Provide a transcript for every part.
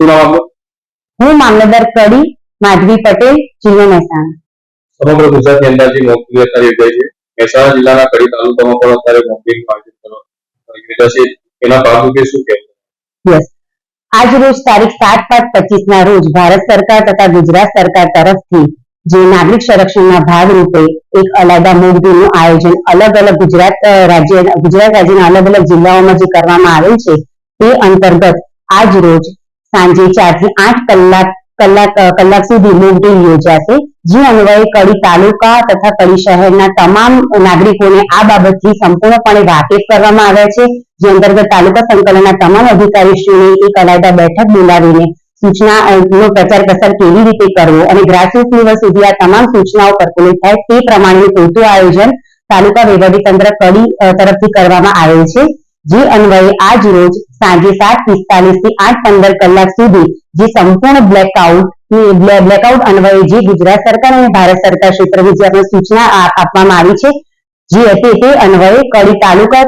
હું મામલતદાર કડી માધવી પટેલ જિલ્લો મહેસાણા. સમગ્ર ગુજરાતની અંદર જે મોકલી અત્યારે યોજાય છે મહેસાણા જિલ્લાના કડી તાલુકામાં પણ અત્યારે આયોજન કરવા યોજાશે એના ભાગરૂપે શું કહેવું યસ. આજ રોજ તારીખ સાત પાંચ પચીસ ના રોજ ભારત સરકાર તથા ગુજરાત સરકાર તરફથી જે નાગરિક સંરક્ષણના ભાગરૂપે એક અલાયદા મોકડ્રીલનું આયોજન અલગ અલગ ગુજરાત રાજ્ય ગુજરાત રાજ્યના અલગ અલગ જિલ્લાઓમાં જે કરવામાં આવેલ છે તે અંતર્ગત આજ રોજ સાંજે ચારથી આઠ કલાક કલાક કલાક સુધી મોકડ્રીલ યોજાશે. જે અન્વયે કડી તાલુકા તથા કડી શહેરના તમામ નાગરિકોને આ બાબતથી સંપૂર્ણપણે વાકેફ કરવામાં આવ્યા છે. જે અંતર્ગત તાલુકા સંકલનના તમામ અધિકારીશ્રીઓને એક અલાયદા બેઠક બોલાવીને સૂચના નો પ્રચાર પ્રસાર કેવી રીતે કરવો અને ગ્રાસરૂટ લેવલ સુધી આ તમામ સૂચનાઓ પરકોલેટ થાય તે પ્રમાણેનું પૂરતું આયોજન તાલુકા વહીવટીતંત્ર કડી તરફથી કરવામાં આવેલ છે. જે અન્વયે આજ રોજ સાંજે સાત પિસ્તાલીસથી આઠ પંદર કલાક સુધી જે સંપૂર્ણ બ્લેકઆઉટ બ્લેકઆઉટ અન્વયે જે ગુજરાત સરકાર અને ભારત સરકાર જે આપણે સૂચના આપવામાં આવી છે, જે હતી તે અન્વયે કડી તાલુકા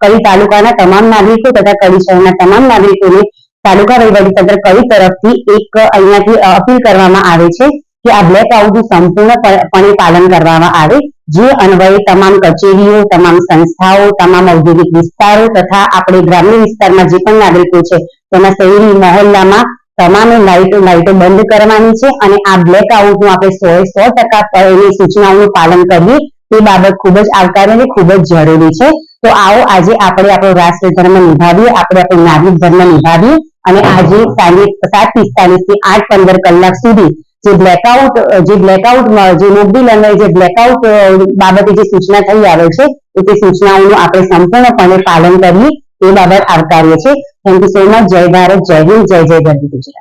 કડી તાલુકાના તમામ નાગરિકો તથા કડી શહેરના તમામ નાગરિકોને તાલુકા વહીવટીતંત્ર કડી તરફથી એક અહીંયાથી અપીલ કરવામાં આવે છે. કે આ બ્લેકઆઉટનું સંપૂર્ણપણે પાલન કરવામાં આવે, જે અન્વયે તમામ કચેરીઓ, તમામ સંસ્થાઓ, તમામ ઔદ્યોગિક વિસ્તારો તથા આપણે ગ્રામ્ય વિસ્તારમાં જે પણ નાગરિકો છે, તેના શહેરી મહોલ્લામાં તમામ લાઇટો લાઇટો બંધ કરવાની છે અને આ બ્લેકઆઉટનું આપણે સો સો ટકા એની સૂચનાઓનું પાલન કરીએ, તે બાબત ખૂબ જ આવકાર્ય અને ખૂબ જ જરૂરી છે. તો આવો આજે આપણે આપણો રાષ્ટ્ર ધર્મ નિભાવીએ, આપણે આપણો નાગરિક ધર્મ નિભાવીએ અને આજે સાંજે સાત પિસ્તાલીસથી આઠ પંદર કલાક સુધી જે બ્લેકઆઉટ જે બ્લેકઆઉટ જે મોકબીલ અને જે બ્લેકઆઉટ બાબતે જે સૂચના થઈ આવે છે તો તે સૂચનાઓનું આપણે સંપૂર્ણપણે પાલન કરીએ, એ બાબત આવકાર્ય છે થેન્ક યુ સો મચ જય ભારત, જય હિન્દ, જય જય ગરવી ગુજરાત.